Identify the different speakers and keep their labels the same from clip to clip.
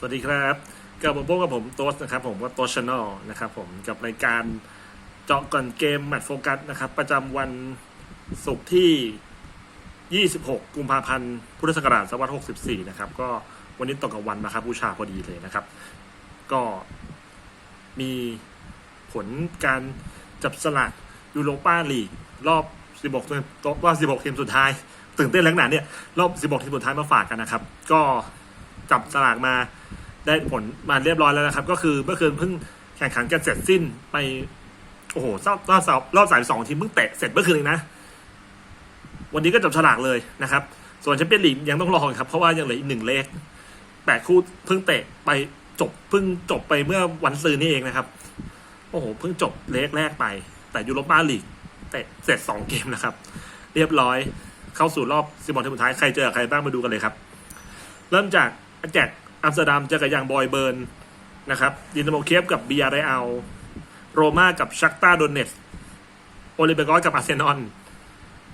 Speaker 1: สวัสดีครับกลับมาพบกับผมโต๊สนะครับ ผมว่าโต๊ชแนอลนะครับผมกับรายการเจาะก่อนเกมแมตช์โฟกัสนะครับ ประจำวันศุกร์ที่ 26 กุมภาพันธ์พุทธศักราช2564 นะครับ ก็วันนี้ตรงกับวันมาครับบูชาพอดีเลยนะครับ ก็มีผลการจับสลากยูโรป้าลีกรอบ 16ทีมรอบ16ทีมสุดท้ายตื่นเต้นแล้วขนาเนี่ยรอบ 16 ทีมสุดท้ายมาฝากกันนะครับ ก็ จับสลากมาได้ผลมาเรียบร้อยแล้วนะครับ ก็คือเมื่อคืนเพิ่งแข่งขันกันเสร็จสิ้นไป โอ้โหรอบรอบสอบรอบสายสองทีมเพิ่งเตะเสร็จเมื่อคืนเองนะ วันนี้ก็จับฉลากเลยนะครับ ส่วนแชมเปี้ยนลีกยังต้องรอครับเพราะว่ายังเหลืออีกหนึ่งเลขแปดคู่เพิ่งเตะไปจบเพิ่งจบไปเมื่อวันซืนนี่เองนะครับ โอ้โหเพิ่งจบเลขแรกไป แต่ยูโรปาลีกเตะเสร็จสองเกมนะครับ เรียบร้อยเข้าสู่รอบสิบอลทีมสุดท้ายใครเจอใครบ้างมาดูกันเลยครับ เริ่มจาก แจกอัมสเตอร์ดัมเจอกับยังบอยเบิร์นนะครับดินาโมเคียฟกับบีอาร์ไอลโรม่ากับชักตาโดเนสโอลิเบกอสกับอาร์เซนอล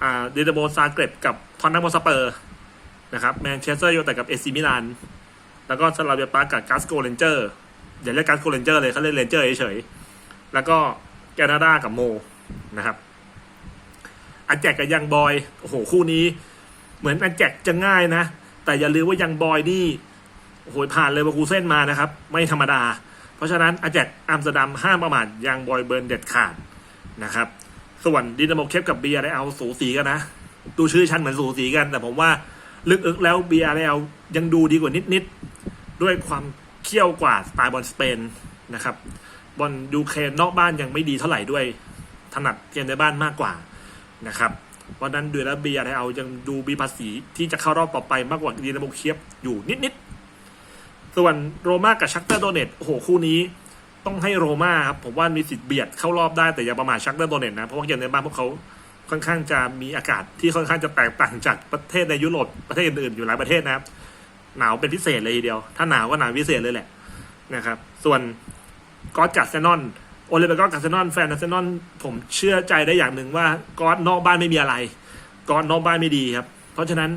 Speaker 1: อ่าดินาโมซาเกร็บกับทอนนัมสเปอร์นะครับแมนเชสเตอร์ยูไนเต็ดกับเอซิมิลาน แล้วก็ซาลาเบียปากับกัสโกเรนเจอร์อย่าเรียกกัสโกเรนเจอร์เลยเขาเรียกเรนเจอร์เฉยๆแล้วก็แคนาดากับโมนะครับอันแจกกับยังบอย โอ้โห คู่นี้ เหมือนอันแจกจะง่ายนะ แต่อย่าลืมว่ายังบอยนี่ โอ้โหผ่านเลยว่าคูเส้นมานะครับ ไม่ธรรมดา เพราะฉะนั้นอันแจกอัมสเตอร์ดัมห้ามประมาทยังบอยเบิร์นเด็ดขาดนะครับ ส่วนดินาโมเคปกับเบียร์ไเอาสูสีกันนะ ดูชื่อชั้นเหมือนสูสีกัน แต่ผมว่าลึกๆแล้วเบียร์ไเอายังดูดีกว่านิดๆด้วยความเขี้ยวกว่าสไตล์บอลสเปนนะครับบอลยูเครนนอกบ้านยังไม่ดีเท่าไหร่ด้วยถนัดเกมในบ้านมากกว่านะครับเพราะนั้นดูแล้วเบียร์เอายังดูมีภาษีที่จะเข้ารอบต่อไปมากกว่าดีนาโมเคียบอยู่นิดๆ ส่วนโรม่ากับชักเตอร์โดเนตโอ้โหคู่นี้ต้องให้โรม่าครับผมว่ามีสิทธิ์เบียดเข้ารอบได้แต่อย่าประมาทชักเตอร์โดเนตนะเพราะว่าเกมในบ้านพวกเขาค่อนข้างจะมีอากาศที่ค่อนข้างจะแตกต่างจากประเทศในยุโรปประเทศอื่นๆอยู่หลายประเทศนะครับหนาวเป็นพิเศษเลยทีเดียว ถ้าหนาวก็หนาวพิเศษเลยแหละนะครับ ส่วนกอสกับเซนอนโอเลเบกอสกับเซนอนแฟนอาร์เซนอนผมเชื่อใจได้อย่างหนึ่งว่ากอสนอกบ้านไม่มีอะไรกอสนอกบ้านไม่ดีครับ เพราะฉะนั้น